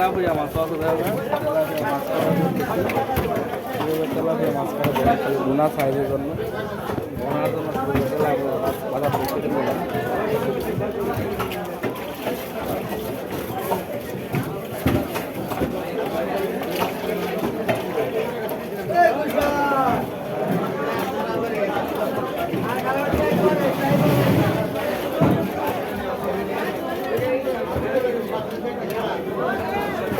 Tilapia মাছ দেবে tilapia মাছ tilapia মাছ করা যায়। বোনা সাইজের জন্য বোনার জন্য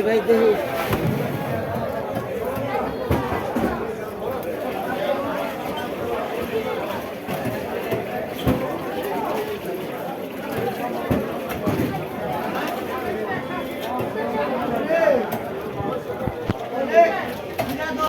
ভাই দেখি